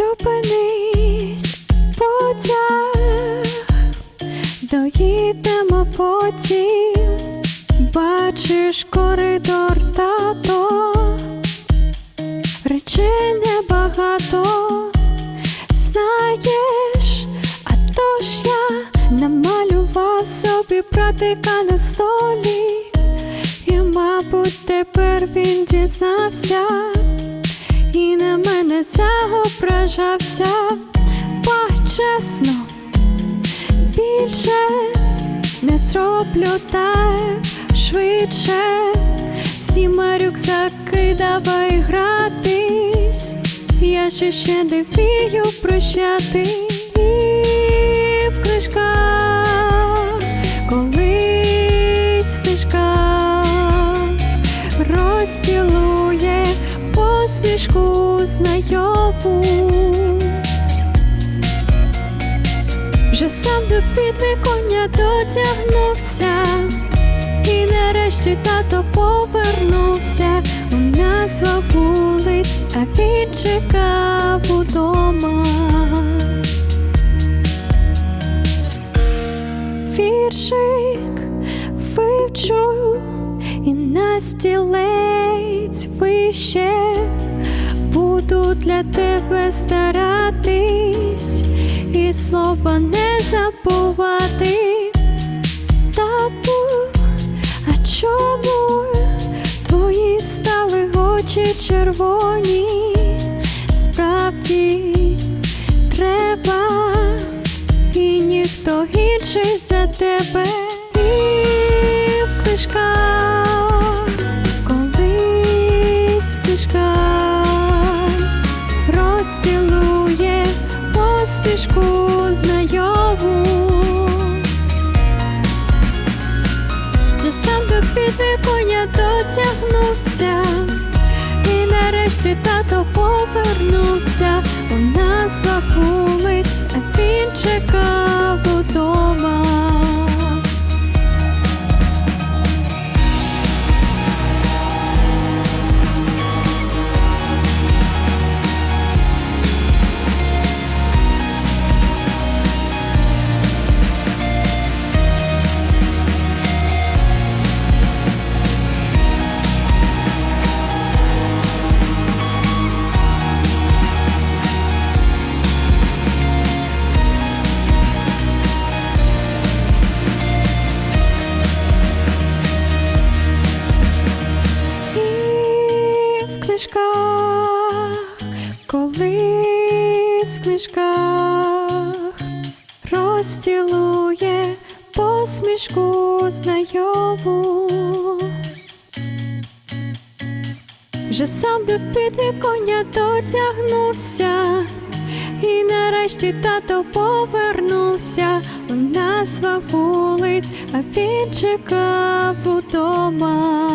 Зупинись, потяг, доїдемо потім, бачиш коридор тато, речей небагато, знаєш, а то ж я намалював собі братика на столі, і, мабуть, тепер він дізнався на мене загображався, Ба, чесно, більше не зроблю так. Швидше, знімай рюкзаки, давай гратись, я ще ще не вмію прощати і в книжках, посмішку знайому. Вже сам до підвіконня дотягнувся, і нарешті тато повернувся, Он назвав вулиць, а він чекав удома. Віршик вивчу і на стілець вище буду для тебе старатись і слова не забувати. Тату, а чому твої стали очі червоні? Справді треба, і ніхто інший за тебе і в книжках, розділує посмішку знайому. Вже сам до підвіконня дотягнувся, і нарешті тато повернувся, у назвах вулиць, а він чекав удома. Колись в книжках розділує посмішку знайому. Вже сам до підвіконня дотягнувся, і нарешті тато повернувся у назвах вулиць, а він чекав удома.